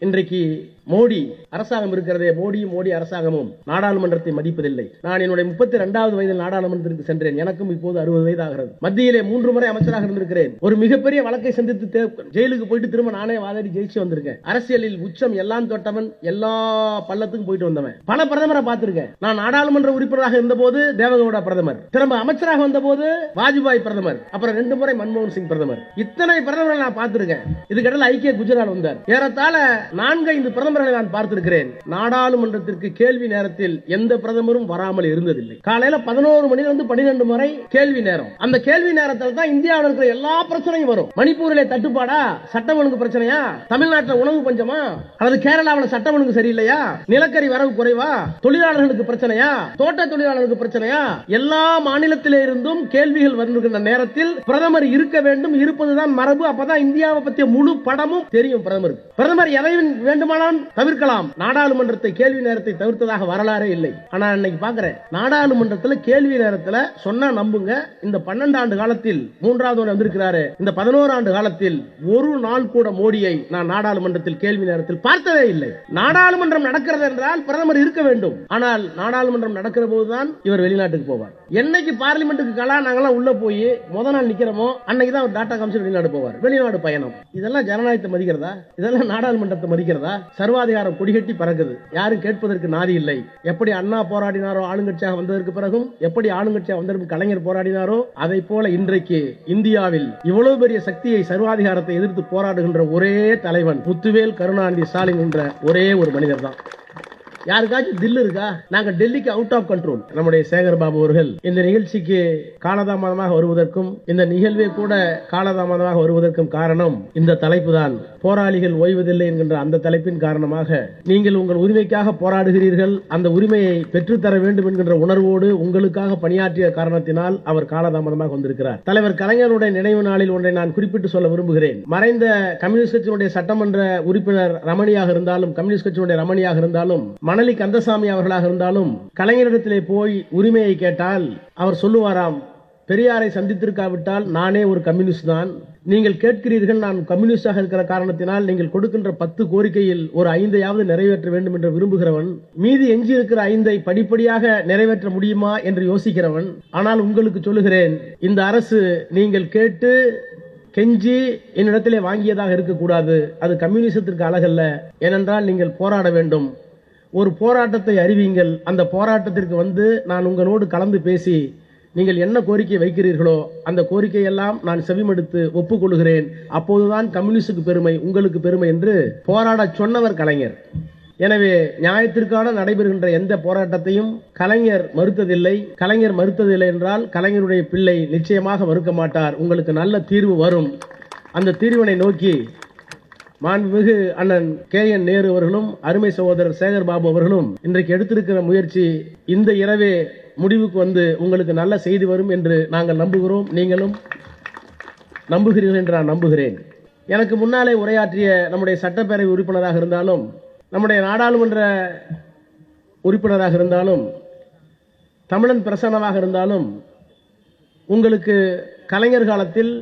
இன்றைக்கு மோடி அரசாங்கம் இருக்கிறதே மோடியும் மோடி அரசாங்கமும். நாடாளுமன்றத்தை மதிப்பதில்லை. நான் என்னுடைய முப்பத்தி இரண்டாவது வயதில் நாடாளுமன்றத்திற்கு சென்றேன். எனக்கும் இப்போது அறுபது வயது ஆகிறது மத்தியிலே மூன்று முறை அமைச்சராக இருந்திருக்கிறேன். ஒரு மிகப்பெரிய வழக்கை சந்தித்து ஜெயிலுக்கு போயிட்டு திரும்ப நானே வாதாடி ஜெயிச்சு வந்திருக்கேன். அரசியலில் உச்சம் எல்லாம் தொட்டவன் எல்லா பள்ளத்துக்கும் போயிட்டு வந்தவன். பல பிரதமரை பார்த்திருக்கேன். நான் நாடாளுமன்ற உறுப்பினராக இருந்தபோது தேவகவுடா பிரதமர். திரும்ப அமைச்சராக வந்தபோது வாஜ்பாய் பிரதமர். அப்புறம் ரெண்டு முறை மன்மோகன் சிங் பிரதமர். இத்தனை பிரதமரை நான் பார்த்திருக்கேன். இதுக்கிடையில் ஐக்கிய குஜராத் வந்தார். ஏறத்தாழ நான்கைந்து பிரதமர்களை நான் பார்த்திருக்கிறேன். நாடாளுமன்றத்திற்கு கேள்வி நேரத்தில் எந்த பிரதமரும் வராமல் இருந்ததில்லை. காலையில பதினோரு மணில இருந்து பனிரெண்டு முறை கேள்வி நேரம். அந்த கேள்வி நேரத்தில் தான் இந்தியாவில் இருக்கிற எல்லா பிரச்சனையும் வரும். மணிப்பூரிலே தட்டுப்பாடா? சட்டம் ஒழுங்கு பிரச்சனையா? தமிழ்நாட்டில் உணவு பஞ்சமா? அல்லது கேரளாவில் சட்டம் ஒழுங்கு சரியில்லையா? நிலக்கரி வரவு குறைவா? தொழிலாளர்களுக்கு பிரச்சனையா? தோட்ட தொழிலாளர்களுக்கு பிரச்சனையா? எல்லா மாநிலத்திலே இருந்தும் கேள்விகள் வருகின்ற நேரத்தில் பிரதமர் இருக்க வேண்டும். இருப்பதுதான் மரபு. அப்பதான் இந்தியாவை பற்றிய முழு படமும் தெரியும் பிரதமருக்கு. பிரதமர் எதை வேண்டுமானாலும் தவிர்க்கலாம். நாடாளுமன்றத்தை கேள்வி நேரத்தை தவிர்த்ததாக வரலாறே இல்லை. ஆனா இன்னைக்கு பாக்குறேன். நாடாளுமன்றத்துல கேள்வி நேரத்துல சொன்னா நம்புங்க. இந்த பன்னெண்டு ஆண்டு காலத்தில் மூன்றாவது முறை வந்திருக்கிறாரு. இந்த பதினோரு ஆண்டு காலத்தில் ஒரு நாள் கூட மோடியை நான் நாடாளுமன்றத்தில் கேள்வி நேரத்தில் பார்த்ததே இல்லை. நாடாளுமன்றம் நடக்கிறது என்றால் பிரதமர் இருக்க வேண்டும். ஆனால் நாடாளுமன்றம் நடக்கிற போதுதான் இவர் வெளிநாட்டுக்கு போவார். என்னைக்கு பார்லிமெண்ட்டுக்கு கலா நாங்கெல்லாம் உள்ள போய் முத நாள் நிக்கிறோமோ அன்னைக்கு தான் அவர் டாடா காமிச்சு வெளிநாடு போவார். வெளிநாடு பயணம். இதெல்லாம் ஜனநாயகத்தை மதிக்கிறதா? இதெல்லாம் நாடாளுமன்றத்தை மதிக்கிறதா? சர்வாதிகாரம் கொடிகட்டி பறக்குது. யாரும் கேட்பதற்கு நாதி இல்லை. எப்படி அண்ணா போராடினாரோ ஆளுங்கட்சியாக வந்ததற்கு பிறகும் எப்படி ஆளுங்கட்சியாக வந்ததற்கு கலைஞர் போராடினாரோ அதை போல இன்றைக்கு இந்தியாவில் இவ்வளவு பெரிய சக்தியை சர்வாதிகாரத்தை எதிர்த்து போராடுகின்ற ஒரே தலைவன் முத்துவேல் கருணாநிதி ஸ்டாலின் என்ற ஒரே ஒரு மனிதர் தான் யாருக்காச்சும் தில்லு இருக்கா? நாங்க டெல்லிக்கு அவுட் ஆஃப் கண்ட்ரோல் நம்முடைய சேகர் பாபு அவர்கள் இந்த நிகழ்ச்சிக்கு காலதாமதமாக வருவதற்கும் இந்த நிகழ்வே கூட காலதாமதமாக வருவதற்கும் காரணம் இந்த தலைப்பு தான் போராளிகள் ஓய்வதில்லை என்கின்ற அந்த தலைப்பின் காரணமாக நீங்கள் உங்கள் உரிமைக்காக போராடுகிறீர்கள் அந்த உரிமையை பெற்றுத்தர வேண்டும் என்கின்ற உணர்வோடு உங்களுக்காக பணியாற்றிய காரணத்தினால் அவர் காலதாமதமாக வந்திருக்கிறார். தலைவர் கலைஞருடைய நினைவு நாளில் ஒன்றை நான் குறிப்பிட்டு சொல்ல விரும்புகிறேன். மறைந்த கம்யூனிஸ்ட் கட்சியினுடைய சட்டமன்ற உறுப்பினர் ரமணியாக இருந்தாலும் கம்யூனிஸ்ட் கட்சியினுடைய ரமணியாக இருந்தாலும் மணலி கந்தசாமி அவர்களாக இருந்தாலும் கலைஞரிடத்திலே போய் உரிமையை கேட்டால் அவர் சொல்லுவாராம் பெரியாரை சந்தித்திருக்காவிட்டால் நானே ஒரு கம்யூனிஸ்ட் தான். நீங்கள் கேட்கிறீர்கள் நான் கம்யூனிஸ்டாக இருக்கிற காரணத்தினால் நீங்கள் கொடுக்கின்ற பத்து கோரிக்கையில் ஒரு ஐந்தையாவது நிறைவேற்ற வேண்டும் என்று விரும்புகிறவன் மீதி எஞ்சி இருக்கிற ஐந்தை படிப்படியாக நிறைவேற்ற முடியுமா என்று யோசிக்கிறவன். ஆனால் உங்களுக்கு சொல்லுகிறேன் இந்த அரசு நீங்கள் கேட்டு கெஞ்சி என்னிடத்திலே வாங்கியதாக இருக்கக்கூடாது. அது கம்யூனிசத்திற்கு அழகல்ல. ஏனென்றால் நீங்கள் போராட வேண்டும். ஒரு போராட்டத்தை அறிவீங்கள் அந்த போராட்டத்திற்கு வந்து நான் உங்களோடு கலந்து பேசி நீங்கள் என்ன கோரிக்கை வைக்கிறீர்களோ அந்த கோரிக்கையெல்லாம் நான் செவிமடுத்து ஒப்புக்கொள்கிறேன். அப்போதுதான் கம்யூனிஸ்டுக்கு பெருமை உங்களுக்கு பெருமை என்று போராட சொன்னவர் கலைஞர். எனவே நியாயத்திற்கான நடைபெறுகின்ற எந்த போராட்டத்தையும் கலைஞர் மறுத்ததில்லை. கலைஞர் மறுத்ததில்லை என்றால் கலைஞருடைய பிள்ளை நிச்சயமாக மறுக்க மாட்டார். உங்களுக்கு நல்ல தீர்வு வரும். அந்த தீர்வினை நோக்கி மாண்புமிகு அண்ணன் கே என் நேரு அவர்களும் அருமை சகோதரர் சேகர் பாபு அவர்களும் இன்றைக்கு எடுத்திருக்கிற முயற்சி இந்த இரவே முடிவுக்கு வந்து உங்களுக்கு நல்ல செய்தி வரும் என்று நாங்கள் நம்புகிறோம். நீங்களும் நம்புகிறீர்கள் என்று நான் நம்புகிறேன். எனக்கு முன்னாலே உரையாற்றிய நம்முடைய சட்டப்பேரவை உறுப்பினராக இருந்தாலும் நம்முடைய நாடாளுமன்ற உறுப்பினராக இருந்தாலும் தமிழன் பிரசன்னமாக இருந்தாலும் உங்களுக்கு கலைஞர் காலத்தில்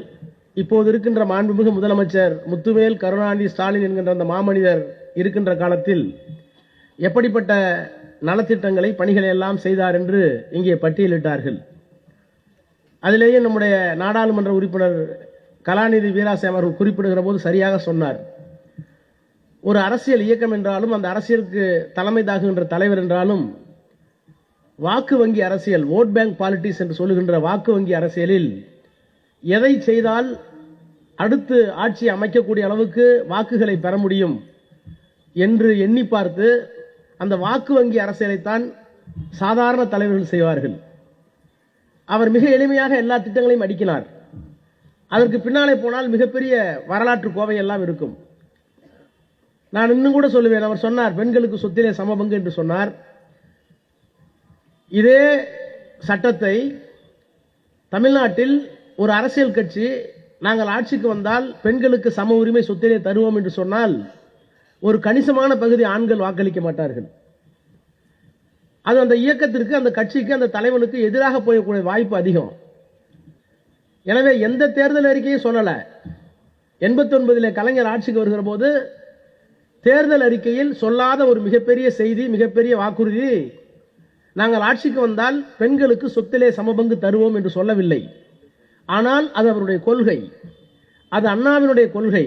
இப்போது இருக்கின்ற மாண்புமிகு முதலமைச்சர் முத்துவேல் கருணாநிதி ஸ்டாலின் என்கின்ற அந்த மாமனிதர் இருக்கின்ற காலத்தில் எப்படிப்பட்ட நலத்திட்டங்களை பணிகளை எல்லாம் செய்தார் என்று இங்கே பட்டியலிட்டார்கள். அதிலேயே நம்முடைய நாடாளுமன்ற உறுப்பினர் கலாநிதி வீராசாமி அவர்கள் குறிப்பிடுகிற போது சரியாக சொன்னார். ஒரு அரசியல் இயக்கம் என்றாலும் அந்த அரசியலுக்கு தலைமை தாகுகின்ற தலைவர் என்றாலும் வாக்கு வங்கி அரசியல் ஓட் பேங்க் பாலிட்டிக்ஸ் என்று சொல்லுகின்ற வாக்கு வங்கி அரசியலில் எதை செய்தால் அடுத்து ஆட்சி அமைக்கக்கூடிய அளவுக்கு வாக்குகளை பெற முடியும் என்று எண்ணி பார்த்து அந்த வாக்கு வங்கி அரசியலைத்தான் சாதாரண தலைவர்கள் செய்வார்கள். அவர் மிக எளிமையாக எல்லா திட்டங்களையும் அடிக்கினார். அதற்கு பின்னாலே போனால் மிகப்பெரிய வரலாற்று கோவை எல்லாம் இருக்கும். நான் இன்னும் கூட சொல்லுவேன் அவர் சொன்னார் பெண்களுக்கு சொத்திலே சமபங்கு என்று சொன்னார். இதே சட்டத்தை தமிழ்நாட்டில் ஒரு அரசியல் கட்சி நாங்கள் ஆட்சிக்கு வந்தால் பெண்களுக்கு சம உரிமை சொத்திலே தருவோம் என்று சொன்னால் ஒரு கணிசமான பகுதி ஆண்கள் வாக்களிக்க மாட்டார்கள். அது அந்த இயக்கத்திற்கு அந்த கட்சிக்கு அந்த தலைவனுக்கு எதிராக போயக்கூடிய வாய்ப்பு அதிகம். எனவே எந்த தேர்தல் அறிக்கையும் சொல்லல. எண்பத்தி ஒன்பதில் கலைஞர் ஆட்சிக்கு வருகிற போது தேர்தல் அறிக்கையில் சொல்லாத ஒரு மிகப்பெரிய செய்தி மிகப்பெரிய வாக்குறுதி நாங்கள் ஆட்சிக்கு வந்தால் பெண்களுக்கு சொத்திலே சமபங்கு தருவோம் என்று சொல்லவில்லை. ஆனால் அது அவருடைய கொள்கை. அது அண்ணாவினுடைய கொள்கை.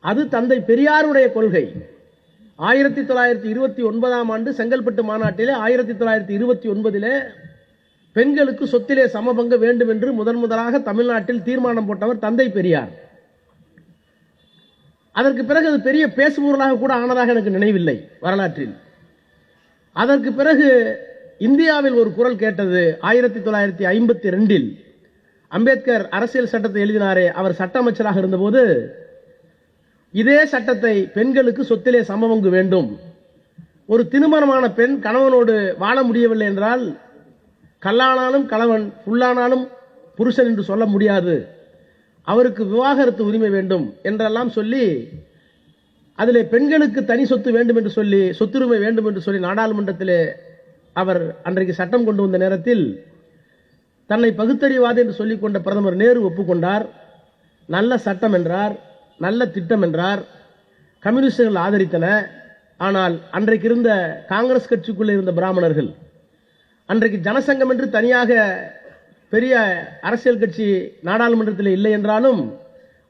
அது தந்தை பெரியாருடைய கொள்கை. ஆயிரத்தி தொள்ளாயிரத்தி இருபத்தி ஒன்பதாம் ஆண்டு செங்கல்பட்டு மாநாட்டிலே ஆயிரத்தி தொள்ளாயிரத்தி இருபத்தி ஒன்பதிலே பெண்களுக்கு சொத்திலே சமபங்கு வேண்டும் என்று முதன் முதலாக தமிழ்நாட்டில் தீர்மானம் போட்டவர் தந்தை பெரியார். அதற்கு பிறகு அது பெரிய பேசுபொருளாக கூட ஆனதாக எனக்கு நினைவில்லை வரலாற்றில். அதற்கு பிறகு இந்தியாவில் ஒரு குரல் கேட்டது ஆயிரத்தி தொள்ளாயிரத்தி ஐம்பத்தி ரெண்டில் அம்பேத்கர் அரசியல் சட்டத்தை எழுதினாரே அவர் சட்ட அமைச்சராக இருந்தபோது இதே சட்டத்தை பெண்களுக்கு சொத்திலே சமபங்கு வேண்டும். ஒரு திருமணமான பெண் கணவனோடு வாழ முடியவில்லை என்றால் கல்லானாலும் கணவன் புல்லானாலும் புருஷன் என்று சொல்ல முடியாது. அவருக்கு விவாகரத்து உரிமை வேண்டும் என்றெல்லாம் சொல்லி அதிலே பெண்களுக்கு தனி சொத்து வேண்டும் என்று சொல்லி சொத்துரிமை வேண்டும் என்று சொல்லி நாடாளுமன்றத்திலே அவர் அன்றைக்கு சட்டம் கொண்டு வந்த நேரத்தில் தன்னை பகுத்தறிவாதி என்று சொல்லிக்கொண்ட பிரதமர் நேரு ஒப்புக்கொண்டார். நல்ல சட்டம் என்றார் நல்ல திட்டம் என்றார் கம்யூனிஸ்டுகள் ஆதரித்தன. ஆனால் அன்றைக்கு இருந்த காங்கிரஸ் கட்சிக்குள்ளே இருந்த பிராமணர்கள் அன்றைக்கு ஜனசங்கம் என்று தனியாக பெரிய அரசியல் கட்சி நாடாளுமன்றத்தில் இல்லை என்றாலும்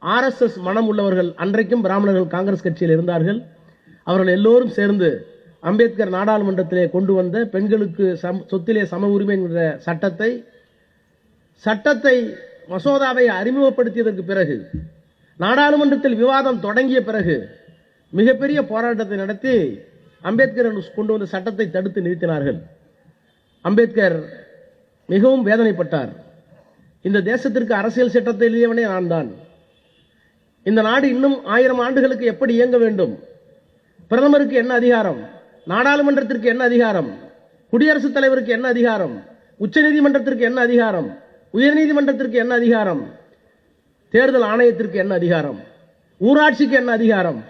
ஆர்எஸ்எஸ் மனம் உள்ளவர்கள் அன்றைக்கும் பிராமணர்கள் காங்கிரஸ் கட்சியில் இருந்தார்கள். அவர்கள் எல்லோரும் சேர்ந்து அம்பேத்கர் நாடாளுமன்றத்திலே கொண்டு வந்த பெண்களுக்கு சம் சொத்திலே சம உரிமை என்கிற சட்டத்தை சட்டத்தை மசோதாவை அறிமுகப்படுத்தியதற்கு பிறகு நாடாளுமன்றத்தில் விவாதம் தொடங்கிய பிறகு மிகப்பெரிய போராட்டத்தை நடத்தி அம்பேத்கர் கொண்டு வந்த சட்டத்தை தடுத்து நிறுத்தினார்கள். அம்பேத்கர் மிகவும் வேதனைப்பட்டார். இந்த தேசத்திற்கு அரசியல் சட்டத்தை எழுதியவனே நான் தான் இந்த நாடு இன்னும் ஆயிரம் ஆண்டுகளுக்கு எப்படி இயங்க வேண்டும்? பிரதமருக்கு என்ன அதிகாரம்? நாடாளுமன்றத்திற்கு என்ன அதிகாரம்? குடியரசுத் தலைவருக்கு என்ன அதிகாரம்? உச்சநீதிமன்றத்திற்கு என்ன அதிகாரம்? உயர்நீதிமன்றத்திற்கு என்ன அதிகாரம்? தேர்தல் ஆணையத்திற்கு என்ன அதிகாரம்? ஊராட்சிக்கு என்ன அதிகாரம்?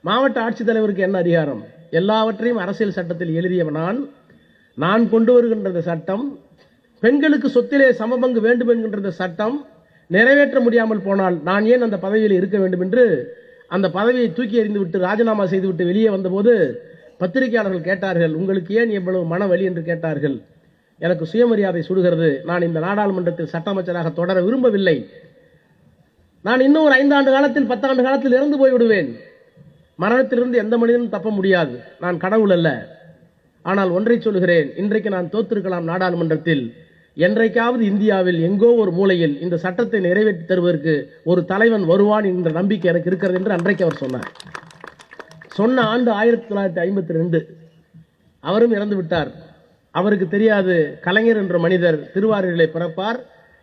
மாவட்ட ஆட்சித்தலைவருக்கு என்ன அதிகாரம்? எல்லாவற்றையும் அரசியல் சட்டத்தில் எழுதியவன் நான் நான் கொண்டு வருகின்ற சட்டம் பெண்களுக்கு சொத்திலே சமபங்கு வேண்டும் என்கின்ற சட்டம் நிறைவேற்ற முடியாமல் போனால் நான் ஏன் அந்த பதவியில் இருக்க வேண்டும் என்று அந்த பதவியை தூக்கி எறிந்து விட்டு ராஜினாமா செய்துவிட்டு வெளியே வந்தபோது பத்திரிகையாளர்கள் கேட்டார்கள் உங்களுக்கு ஏன் இவ்வளவு மன வலி? என்று கேட்டார்கள். எனக்கு சுயமரியாதை சுடுகிறது. நான் இந்த நாடாளுமன்றத்தில் சட்ட அமைச்சராக தொடர விரும்பவில்லை. நான் இன்னும் ஒரு ஐந்தாண்டு காலத்தில் பத்தாண்டு காலத்தில் இறந்து போய் விடுவேன் மரணத்திலிருந்து எந்த மனிதனும் தப்ப முடியாது. நான் கடவுள் அல்ல. ஆனால் ஒன்றை சொல்கிறேன் இன்றைக்கு நான் தோத்திருக்கலாம் நாடாளுமன்றத்தில். என்றைக்காவது இந்தியாவில் எங்கோ ஒரு மூலையில் இந்த சட்டத்தை நிறைவேற்றி தருவதற்கு ஒரு தலைவன் வருவான் என்ற நம்பிக்கை எனக்கு இருக்கிறது என்று அன்றைக்கு அவர் சொன்னார். சொன்ன ஆண்டு ஆயிரத்தி தொள்ளாயிரத்தி ஐம்பத்தி ரெண்டு. அவரும் இறந்து விட்டார். அவருக்கு தெரியாது கலைஞர் என்ற மனிதர் திருவாரூரிலே பிறப்பார்.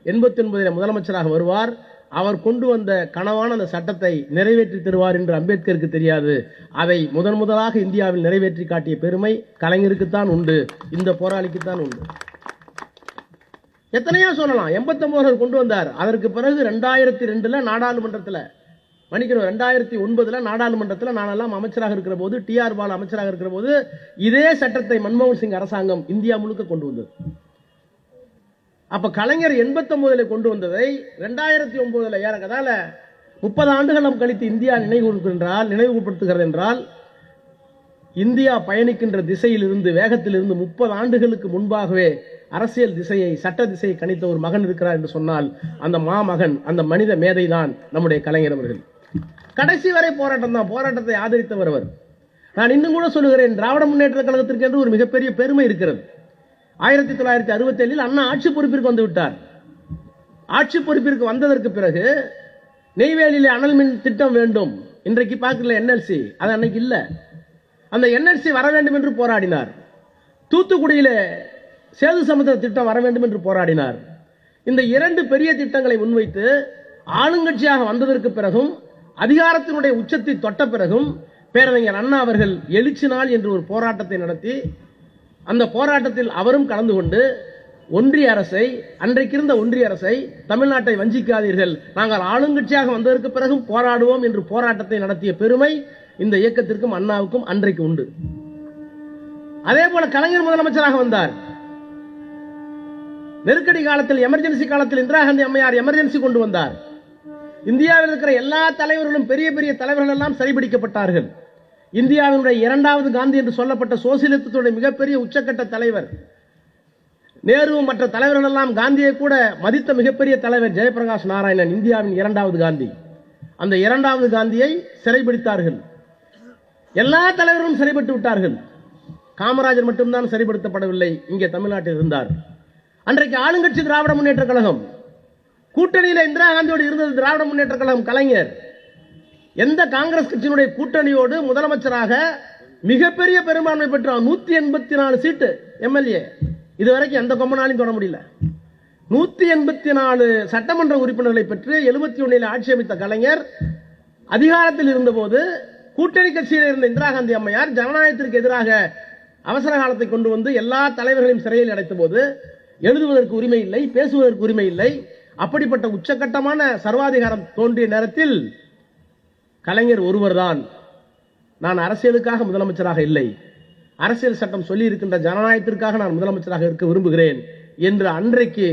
எண்பத்தி ஒன்பதில் முதலமைச்சராக வருவார். அவர் கொண்டு வந்த கனவான அந்த சட்டத்தை நிறைவேற்றி தருவார் என்று அம்பேத்கருக்கு தெரியாது. அதை முதன் முதலாக இந்தியாவில் நிறைவேற்றி காட்டிய பெருமை கலைஞருக்குத்தான் உண்டு. இந்த போராளிக்குத்தான் உண்டு. எத்தனையோ சொல்லலாம். எண்பத்தொன்பது கொண்டு வந்தார். அதற்கு பிறகு ரெண்டாயிரத்தி ரெண்டுல நாடாளுமன்றத்தில் மன்னிக்கணும். ரெண்டாயிரத்தி ஒன்பதுல நாடாளுமன்றத்தில் நானெல்லாம் அமைச்சராக இருக்கிற போது டி ஆர் பால் அமைச்சராக இருக்கிற போது இதே சட்டத்தை மன்மோகன் சிங் அரசாங்கம் இந்தியா முழுக்க கொண்டு வந்தது. அப்ப கலைஞர் எண்பத்தொன்பதுல கொண்டு வந்ததை ரெண்டாயிரத்தி ஒன்பதுல ஏறக்கதால முப்பது ஆண்டுகளும் கழித்து இந்தியா நினைவுகின்றால் நினைவுபடுத்துகிறது என்றால் இந்தியா பயணிக்கின்ற திசையிலிருந்து வேகத்திலிருந்து முப்பது ஆண்டுகளுக்கு முன்பாகவே அரசியல் திசையை சட்ட திசையை கணித்த ஒரு மகன் இருக்கிறார் என்று சொன்னால் அந்த மாமகன் அந்த மனித மேதை தான் நம்முடைய கலைஞர் அவர்கள். கடைசி வரை போராட்டம் தான். போராட்டத்தை ஆதரித்தவர் அவர் நான் இன்னும் கூட சொல்லுகிறேன் திராவிட முன்னேற்ற கழகத்திற்கு என்று ஒரு மிகப்பெரிய பெருமை இருக்கிறது. ஆயிரத்தி தொள்ளாயிரத்தி அறுபத்தி ஏழில் அண்ணா ஆட்சி பொறுப்பிற்கு வந்து விட்டார். ஆட்சி பொறுப்பிற்கு வந்ததற்கு பிறகு நெய்வேலியிலே அனல் மின் திட்டம் வேண்டும். இன்றைக்கு பார்க்கல என்எல்சி அது அன்னைக்கு இல்லை. அந்த என்எல்சி வர வேண்டும் என்று போராடினார். தூத்துக்குடியிலே சேது சமுத்திர திட்டம் வர வேண்டும் என்று போராடினார். இந்த இரண்டு பெரிய திட்டங்களை முன்வைத்து ஆளுங்கட்சியாக வந்ததற்கு பிறகும் அதிகாரத்தினுடைய உச்சத்தை தொட்ட பிறகும் பேரறிஞர் அண்ணா அவர்கள் எழுச்சி நாள் என்று ஒரு போராட்டத்தை நடத்தி அந்த போராட்டத்தில் அவரும் கலந்து கொண்டு ஒன்றிய அரசை அன்றைக்கு இருந்த ஒன்றிய அரசை தமிழ்நாட்டை வஞ்சிக்காதீர்கள். நாங்கள் ஆளுங்கட்சியாக வந்ததற்கு பிறகும் போராடுவோம் என்று போராட்டத்தை நடத்திய பெருமை இந்த இயக்கத்திற்கும் அண்ணாவுக்கும் அன்றைக்கு உண்டு. அதே போல கலைஞர் முதலமைச்சராக வந்தார். நெருக்கடி காலத்தில் எமர்ஜென்சி காலத்தில் இந்திரா காந்தி அம்மையார் எமர்ஜென்சி கொண்டு வந்தார். இந்தியாவில் இருக்கிற எல்லா தலைவர்களும் பெரிய பெரிய தலைவர்கள் எல்லாம் சிறைபிடிக்கப்பட்டார்கள் இந்தியாவினுடைய இரண்டாவது காந்தி என்று சொல்லப்பட்ட சோசியலிசத்துடைய மிகப்பெரிய உச்சக்கட்ட தலைவர். நேரு மற்ற தலைவர்கள் எல்லாம் காந்தியை கூட மதித்த மிகப்பெரிய தலைவர் ஜெயபிரகாஷ் நாராயணன் இந்தியாவின் இரண்டாவது காந்தி. அந்த இரண்டாவது காந்தியை சிறைபிடித்தார்கள். எல்லா தலைவர்களும் சிறைப்பட்டு விட்டார்கள். காமராஜர் மட்டும்தான் சிறைப்படுத்தப்படவில்லை இங்கே தமிழ்நாட்டில் இருந்தார். அன்றைக்கு ஆளுங்கட்சி திராவிட முன்னேற்ற கழகம் கூட்டணியில் இந்திரா காந்தியோடு இருந்தது திராவிட முன்னேற்ற கழகம் கலைஞர். எந்த காங்கிரஸ் கட்சியினுடைய கூட்டணியோடு முதலமைச்சராக மிகப்பெரிய பெரும்பான்மை பெற்றார் நூத்தி எண்பத்தி நாலு சீட்டு எம்எல்ஏ. இதுவரைக்கும் எந்த கொம்பனாலையும் தொட முடியல. நூத்தி எண்பத்தி நாலு சட்டமன்ற உறுப்பினர்களை பெற்று எழுபத்தி ஒன்னில் ஆட்சேபித்த கலைஞர் அதிகாரத்தில் இருந்தபோது கூட்டணி கட்சியில் இருந்த இந்திரா காந்தி அம்மையார் ஜனநாயகத்திற்கு எதிராக அவசர காலத்தை கொண்டு வந்து எல்லா தலைவர்களையும் சிறையில் அடைத்த போது எழுதுவதற்கு உரிமை இல்லை பேசுவதற்கு உரிமை இல்லை. அப்படிப்பட்ட உச்சகட்டமான சர்வாதிகாரம் தோன்றிய நேரத்தில் கலைஞர் ஒருவர்தான். நான் அரசியலுக்காக முதலமைச்சராக இல்லை. அரசியல் சட்டம் சொல்லி இருக்கின்ற ஜனநாயகத்திற்காக நான் முதலமைச்சராக இருக்க விரும்புகிறேன் என்று அன்றைக்கு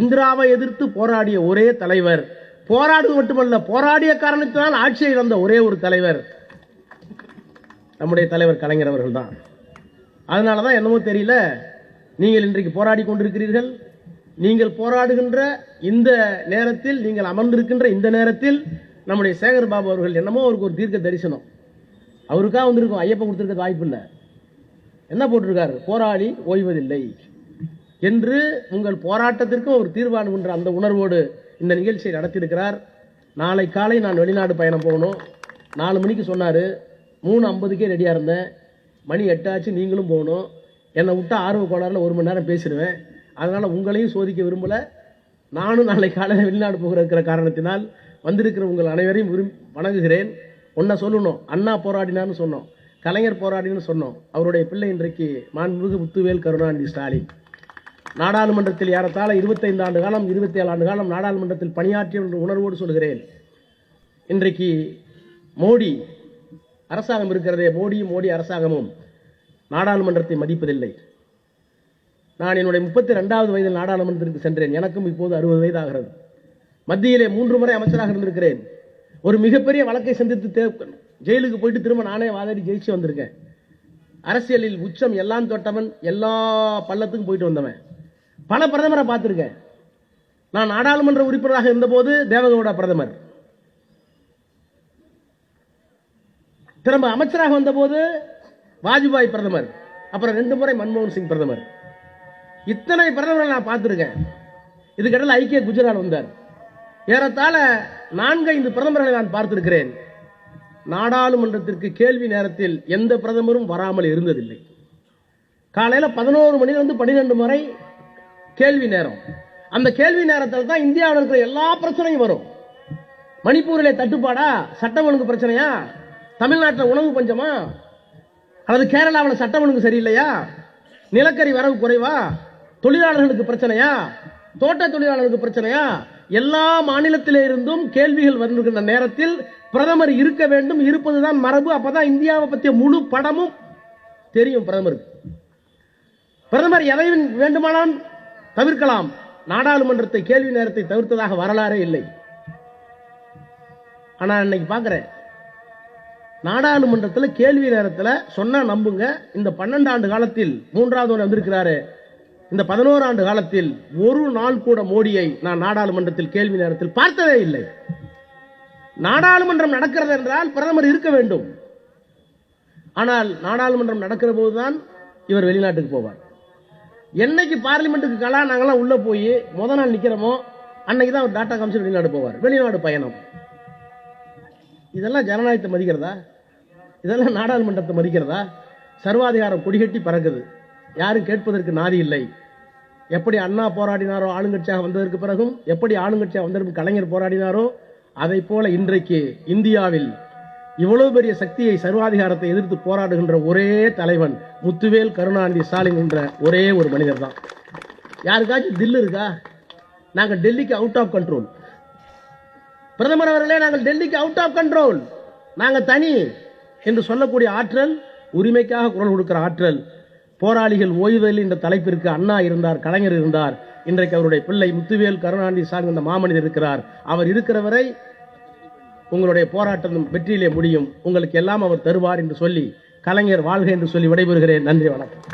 இந்திராவை எதிர்த்து போராடிய ஒரே தலைவர். போராடுவது மட்டுமல்ல போராடிய காரணத்தினால் ஆட்சியை இழந்த ஒரே ஒரு தலைவர். நம்முடைய தலைவர் கலைஞர் அவர்கள் தான் அதனால தான் என்னமோ தெரியல நீங்கள் இன்றைக்கு போராடி கொண்டிருக்கிறீர்கள் நீங்கள் போராடுகின்ற இந்த நேரத்தில் நீங்கள் அமர்ந்திருக்கின்ற இந்த நேரத்தில் நம்முடைய சேகர் பாபு அவர்கள் என்னமோ அவருக்கு ஒரு தீர்க்க தரிசனம். அவருக்காக வந்திருக்கும் ஐயப்பன் கொடுத்துருக்க வாய்ப்பு இல்லை. என்ன போட்டிருக்காரு? போராளி ஓய்வதில்லை. என்று உங்கள் போராட்டத்திற்கும் ஒரு தீர்வானுகின்ற அந்த உணர்வோடு இந்த நிகழ்ச்சியை நடத்தியிருக்கிறார். நாளை காலை நான் வெளிநாடு பயணம் போகணும். நாலு மணிக்கு சொன்னார். மூணு ஐம்பதுக்கே ரெடியாக இருந்தேன். மணி எட்டாச்சு நீங்களும் போகணும். என்னை விட்டால் ஆர்வ கோளாறுல ஒரு மணி நேரம் பேசிடுவேன். அதனால் உங்களையும் சோதிக்க விரும்பலை. நானும் நாளை காலையில் வெளிநாடு போகிற இருக்கிற காரணத்தினால் வந்திருக்கிற உங்கள் அனைவரையும் விரும் வணங்குகிறேன். ஒன்றை சொல்லணும். அண்ணா போராடினார்னு சொன்னோம். கலைஞர் போராடின்னு சொன்னோம். அவருடைய பிள்ளை இன்றைக்கு மாண்புமிகு முத்துவேல் கருணாநிதி ஸ்டாலின். நாடாளுமன்றத்தில் ஏறத்தாழ 25 ஆண்டு காலம் 27 ஆண்டு காலம் நாடாளுமன்றத்தில் பணியாற்றிய என்று உணர்வோடு சொல்கிறேன். இன்றைக்கு மோடி அரசாங்கம் இருக்கிறதே. மோடியும் மோடி அரசாங்கமும் நாடாளுமன்றத்தை மதிப்பதில்லை. நான் என்னுடைய முப்பத்தி ரெண்டாவது வயதில் நாடாளுமன்றத்திற்கு சென்றேன். எனக்கும் இப்போது அறுபது வயது ஆகிறது மத்தியிலே மூன்று முறை அமைச்சராக இருந்திருக்கிறேன். ஒரு மிகப்பெரிய வழக்கை சந்தித்து ஜெயிலுக்கு போயிட்டு திரும்ப நானே வாதாடி ஜெயிச்சு வந்திருக்கேன். அரசியலில் உச்சம் எல்லாம் தொட்டவன் எல்லா பள்ளத்துக்கும் போயிட்டு வந்தவன். பல பிரதமரை பார்த்துருக்கேன். நான் நாடாளுமன்ற உறுப்பினராக இருந்தபோது தேவகவுடா பிரதமர். திரும்ப அமைச்சராக வந்தபோது வாஜ்பாய் பிரதமர். அப்புறம் ரெண்டு முறை மன்மோகன் சிங் பிரதமர். இத்தனை பிரதமரை நான் பார்த்திருக்கேன். இதுக்கிடையில் ஐக்கிய குஜராத் வந்தார். ஏறத்தாழ நான்கைந்து பிரதமர்களை நான் பார்த்திருக்கிறேன். நாடாளுமன்றத்திற்கு கேள்வி நேரத்தில் எந்த பிரதமரும் வராமல் இருந்ததில்லை. காலையில் பதினோரு மணிலிருந்து பன்னிரெண்டு முறை கேள்வி நேரம். அந்த கேள்வி நேரத்தில் தான் இந்தியாவில் இருக்கிற எல்லா பிரச்சனையும் வரும். மணிப்பூரில் தட்டுப்பாடா? சட்டம் ஒழுங்கு பிரச்சனையா? தமிழ்நாட்டில் உணவு பஞ்சமா? அல்லது கேரளாவில் சட்டம் ஒழுங்கு சரியில்லையா? நிலக்கரி வரவு குறைவா? தொழிலாளர்களுக்கு பிரச்சனையா? தோட்ட தொழிலாளர்களுக்கு பிரச்சனையா? எல்லா மாநிலத்திலிருந்தும் கேள்விகள் வருகின்ற நேரத்தில் பிரதமர் இருக்க வேண்டும் இருப்பதுதான் மரபு. அப்பதான் இந்தியாவை பற்றிய முழு படமும் தெரியும் பிரதமருக்கு. பிரதமர் எதை வேண்டுமானால் தவிர்க்கலாம். நாடாளுமன்றத்தை கேள்வி நேரத்தை தவிர்த்ததாக வரலாறே இல்லை. ஆனா இன்னைக்கு பார்க்கிறேன் நாடாளுமன்றத்தில் கேள்வி நேரத்தில் சொன்னா நம்புங்க. இந்த பன்னெண்டு ஆண்டு காலத்தில் மூன்றாவது முறை வந்திருக்கிறாரு இந்த பதினோரு ஆண்டு காலத்தில் ஒரு நாள் கூட மோடியை நான் நாடாளுமன்றத்தில் கேள்வி நேரத்தில் பார்த்ததே இல்லை. நாடாளுமன்றம் நடக்கிறது என்றால் பிரதமர் இருக்க வேண்டும். ஆனால் நாடாளுமன்றம் நடக்கிற போதுதான் இவர் வெளிநாட்டுக்கு போவார். என்னைக்கு பார்லிமெண்ட்டுக்கு கலா நாங்களாம் உள்ள போய் முத நாள் நிக்கிறோமோ அன்னைக்கு தான் அவர் டாட்டா காமிச்சு வெளிநாடு போவார். வெளிநாடு பயணம். இதெல்லாம் ஜனநாயகத்தை மதிக்கிறதா? இதெல்லாம் நாடாளுமன்றத்தை மதிக்கிறதா? சர்வாதிகாரம் கொடிகட்டி பறக்குது. யாரும் கேட்பதற்கு நாதி இல்லை. எப்படி அண்ணா போராடினாரோ ஆளுங்கட்சியாக வந்ததற்கு பிறகும் எப்படி ஆளுங்கட்சியாக வந்ததற்கு கலைஞர் போராடினாரோ அதை போல இன்றைக்கு இந்தியாவில் இவ்வளவு பெரிய சக்தியை சர்வாதிகாரத்தை எதிர்த்து போராடுகின்ற ஒரே தலைவன் முத்துவேல் கருணாநிதி ஸ்டாலின் என்ற ஒரே ஒரு மனிதர் தான். யாருக்காச்சும் தில்லு இருக்கா? நாங்கள் டெல்லிக்கு அவுட் ஆஃப் கண்ட்ரோல் பிரதமர் அவர்களே நாங்கள் டெல்லிக்கு அவுட் ஆஃப் கண்ட்ரோல் நாங்கள் தனி என்று சொல்லக்கூடிய ஆற்றல் உரிமைக்காக குரல் கொடுக்கிற ஆற்றல் போராளிகள் ஓய்வதில் என்ற தலைப்பிற்கு அண்ணா இருந்தார் கலைஞர் இருந்தார். இன்றைக்கு அவருடைய பிள்ளை முத்துவேல் கருணாநிதி சார்ந்த இந்த மாமனிதர் இருக்கிறார். அவர் இருக்கிற வரை உங்களுடைய போராட்டம் வெற்றியிலே முடியும். உங்களுக்கு எல்லாம் அவர் தருவார் என்று சொல்லி கலைஞர் வாழ்க என்று சொல்லி விடைபெறுகிறேன். நன்றி வணக்கம்.